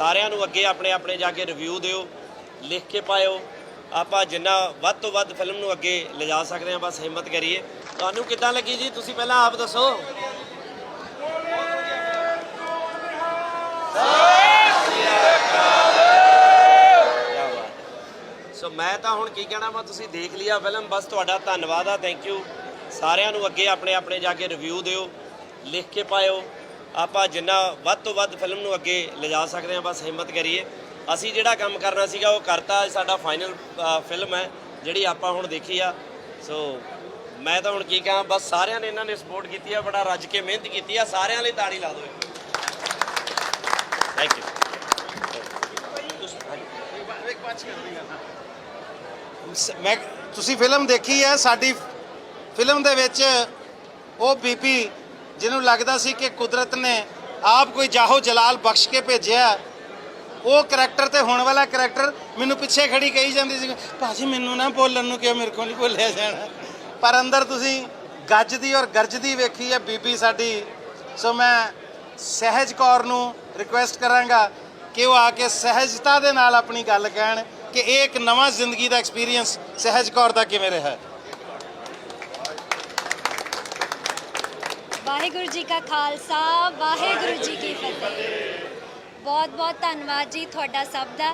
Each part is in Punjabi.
ਸਾਰਿਆਂ ਨੂੰ ਅੱਗੇ ਆਪਣੇ ਆਪਣੇ ਜਾ ਕੇ ਰਿਵਿਊ ਦਿਓ, ਲਿਖ ਕੇ ਪਾਇਓ। ਆਪਾਂ ਜਿੰਨਾ ਵੱਧ ਤੋਂ ਵੱਧ ਫਿਲਮ ਨੂੰ ਅੱਗੇ ਲਿਜਾ ਸਕਦੇ ਹਾਂ, ਬਸ ਹਿੰਮਤ ਕਰੀਏ। ਤੁਹਾਨੂੰ ਕਿੱਦਾਂ ਲੱਗੀ ਜੀ? ਤੁਸੀਂ ਪਹਿਲਾਂ ਆਪ ਦੱਸੋ। ਸੋ ਮੈਂ ਤਾਂ ਹੁਣ ਕੀ ਕਹਿਣਾ ਵਾ, ਤੁਸੀਂ ਦੇਖ ਲਿਆ ਫਿਲਮ ਬਸ ਤੁਹਾਡਾ ਧੰਨਵਾਦ ਆ ਥੈਂਕ ਯੂ ਸਾਰਿਆਂ ਨੂੰ ਅੱਗੇ ਆਪਣੇ ਆਪਣੇ ਜਾ ਕੇ ਰਿਵਿਊ ਦਿਓ, ਲਿਖ ਕੇ ਪਾਇਓ। ਆਪਾਂ ਜਿੰਨਾ ਵੱਧ ਤੋਂ ਵੱਧ ਫਿਲਮ ਨੂੰ ਅੱਗੇ ਲਿਜਾ ਸਕਦੇ ਹਾਂ, ਬਸ ਹਿੰਮਤ ਕਰੀਏ। ਅਸੀਂ ਜਿਹੜਾ ਕੰਮ ਕਰਨਾ ਸੀਗਾ, ਉਹ ਕਰਤਾ ਸਾਡਾ ਫਾਈਨਲ ਫਿਲਮ ਹੈ, ਜਿਹੜੀ ਆਪਾਂ ਹੁਣ ਦੇਖੀ ਆ। ਸੋ ਮੈਂ ਤਾਂ ਹੁਣ ਕੀ ਕਹਾਂ, ਬਸ ਸਾਰਿਆਂ ਨੇ ਇਹਨਾਂ ਨੇ ਸਪੋਰਟ ਕੀਤੀ ਆ, ਬੜਾ ਰੱਜ ਕੇ ਮਿਹਨਤ ਕੀਤੀ ਆ, ਸਾਰਿਆਂ ਲਈ ਤਾੜੀ ਲਾ ਦਿਓ ਥੈਂਕ ਯੂ ਮੈਂ, ਤੁਸੀਂ ਫਿਲਮ ਦੇਖੀ ਹੈ, ਸਾਡੀ ਫਿਲਮ ਦੇ ਵਿੱਚ ਉਹ ਬੀਬੀ ਜਿਹਨੂੰ ਲੱਗਦਾ ਸੀ ਕਿ ਕੁਦਰਤ ਨੇ ਆਪ ਕੋਈ ਜਾਹੋ ਜਲਾਲ ਬਖਸ਼ ਕੇ ਭੇਜਿਆ, ਉਹ ਕਰੈਕਟਰ ਤੇ ਹੋਣ ਵਾਲਾ ਕਰੈਕਟਰ ਮੈਨੂੰ ਪਿੱਛੇ ਖੜੀ ਕਹੀ ਜਾਂਦੀ ਸੀ, ਭਾਜੀ, ਮੈਨੂੰ ਨਾ ਬੋਲਣ ਨੂੰ ਕਿਉਂ ਮੇਰੇ ਕੋਲ ਨਹੀਂ ਬੋਲਿਆ ਜਾਣਾ? ਪਰ ਅੰਦਰ ਤੁਸੀਂ ਗੱਜਦੀ ਔਰ ਗਰਜਦੀ ਵੇਖੀ ਹੈ ਬੀਬੀ ਸਾਡੀ। ਸੋ ਮੈਂ ਸਹਿਜ ਕੌਰ ਨੂੰ ਰਿਕੁਐਸਟ ਕਰਾਂਗਾ ਕਿ ਉਹ ਆ ਕੇ ਸਹਿਜਤਾ ਦੇ ਨਾਲ ਆਪਣੀ ਗੱਲ ਕਹਿਣ ਕਿ ਇਹ ਇੱਕ ਨਵਾਂ ਜ਼ਿੰਦਗੀ ਦਾ ਐਕਸਪੀਰੀਅੰਸ ਸਹਿਜ ਕੌਰ ਦਾ ਕਿਵੇਂ ਰਿਹਾ ਵਾਹਿਗੁਰੂ ਜੀ ਕਾ ਖਾਲਸਾ, ਵਾਹਿਗੁਰੂ ਜੀ ਕੀ ਫਤਿਹ। ਬਹੁਤ ਬਹੁਤ ਧੰਨਵਾਦ ਜੀ ਤੁਹਾਡਾ ਸਭ ਦਾ।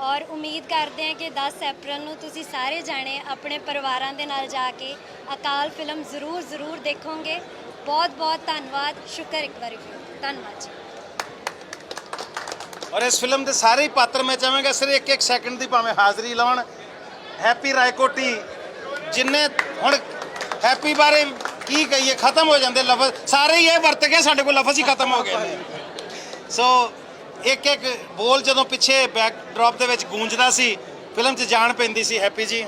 ਔਰ ਉਮੀਦ ਕਰਦੇ ਹਾਂ ਕਿ 10 ਅਪ੍ਰੈਲ ਨੂੰ ਤੁਸੀਂ ਸਾਰੇ ਜਾਣੇ ਆਪਣੇ ਪਰਿਵਾਰਾਂ ਦੇ ਨਾਲ ਜਾ ਕੇ ਅਕਾਲ ਫਿਲਮ ਜ਼ਰੂਰ ਜ਼ਰੂਰ ਦੇਖੋਗੇ। ਬਹੁਤ ਬਹੁਤ ਧੰਨਵਾਦ, ਸ਼ੁਕਰ ਇੱਕ ਵਾਰੀ ਫਿਰ। ਧੰਨਵਾਦ ਜੀ। ਔਰ ਇਸ ਫਿਲਮ ਦੇ ਸਾਰੇ ਹੀ ਪਾਤਰ ਮੈਂ ਚਾਹਾਂਗਾ ਸਿਰ ਇੱਕ ਇੱਕ ਸੈਕਿੰਡ ਦੀ ਭਾਵੇਂ ਹਾਜ਼ਰੀ ਲਾਉਣ ਹੈਪੀ ਰਾਏਕੋਟੀ, ਜਿੰਨੇ ਹੁਣ ਹੈਪੀ ਬਾਰੇ ਕੀ ਕਹੀਏ, ਖਤਮ ਹੋ ਜਾਂਦੇ ਲਫ਼ਜ਼। ਸਾਰੇ ਹੀ ਇਹ ਵਰਤ ਕੇ ਸਾਡੇ ਕੋਲ ਲਫ਼ਜ਼ ਹੀ ਖਤਮ ਹੋ ਗਏ ਨੇ। ਸੋ ਇੱਕ ਇੱਕ ਬੋਲ ਜਦੋਂ ਪਿੱਛੇ ਬੈਕ ਦੇ ਵਿੱਚ ਗੂੰਜਦਾ ਸੀ, ਫਿਲਮ 'ਚ ਜਾਣ ਪੈਂਦੀ ਸੀ, ਹੈਪੀ ਜੀ।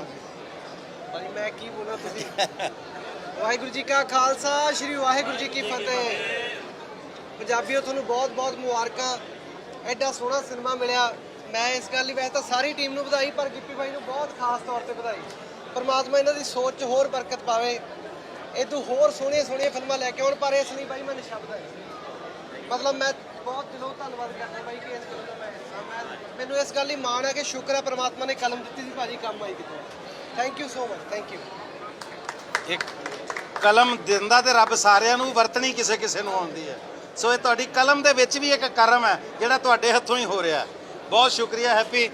ਭਾਈ, ਮੈਂ ਕੀ ਬੋਲਾਂ ਤੁਸੀਂ? ਵਾਹਿਗੁਰੂ ਜੀ ਕਾ ਖਾਲਸਾ, ਸ੍ਰੀ ਵਾਹਿਗੁਰੂ ਜੀ ਕੀ ਫਤਿਹ। ਪੰਜਾਬੀਓ, ਤੁਹਾਨੂੰ ਬਹੁਤ ਬਹੁਤ ਮੁਬਾਰਕਾਂ। ਐਡਾ ਸੋਹਣਾ ਸਿਨੇਮਾ ਮਿਲਿਆ। ਮੈਂ ਇਸ ਗੱਲ ਲਈ ਵੈਸੇ ਤਾਂ ਸਾਰੀ ਟੀਮ ਨੂੰ ਵਧਾਈ, ਪਰ ਗਿੱਪੀ ਭਾਈ ਨੂੰ ਬਹੁਤ ਖਾਸ ਤੌਰ ਤੇ ਵਧਾਈ। ਪਰਮਾਤਮਾ ਇਹਨਾਂ ਦੀ ਸੋਚ 'ਚ ਹੋਰ ਬਰਕਤ ਪਾਵੇ। ਇਹ ਤੋਂ ਹੋਰ ਸੋਹਣੀਆਂ ਸੋਹਣੀਆਂ ਫਿਲਮਾਂ ਲੈ ਕੇ ਆਉਣ, ਪਰ ਇਸ ਲਈ ਭਾਈ ਮੈਂ ਨਿਸ਼ਬਦ ਹੈ ਮਤਲਬ ਮੈਂ ਬਹੁਤ ਦਿਲੋਂ ਧੰਨਵਾਦ ਕਰਦਾ ਭਾਈ ਕਿ ਇਸ ਫਿਲਮ ਦਾ ਮੈਂ ਹਿੱਸਾ ਮੈਂ, ਮੈਨੂੰ ਇਸ ਗੱਲ ਲਈ ਮਾਣ ਹੈ ਕਿ ਸ਼ੁਕਰ ਹੈ ਪਰਮਾਤਮਾ ਨੇ ਕਲਮ ਦਿੱਤੀ ਸੀ ਭਾਜੀ ਕੰਮ ਆਈ ਕਿਤੇ। Thank you so much thank you ਇੱਕ ਕਲਮ ਦਿੰਦਾ ਤੇ ਰੱਬ ਸਾਰਿਆਂ ਨੂੰ, ਵਰਤਣੀ ਕਿਸੇ ਕਿਸੇ ਨੂੰ ਆਉਂਦੀ ਹੈ। ਸੋ ਇਹ ਤੁਹਾਡੀ ਕਲਮ ਦੇ ਵਿੱਚ ਵੀ ਇੱਕ ਕਰਮ ਹੈ, ਜਿਹੜਾ ਤੁਹਾਡੇ ਹੱਥੋਂ ਹੀ ਹੋ ਰਿਹਾ। ਬਹੁਤ ਸ਼ੁਕਰੀਆ, ਹੈਪੀ।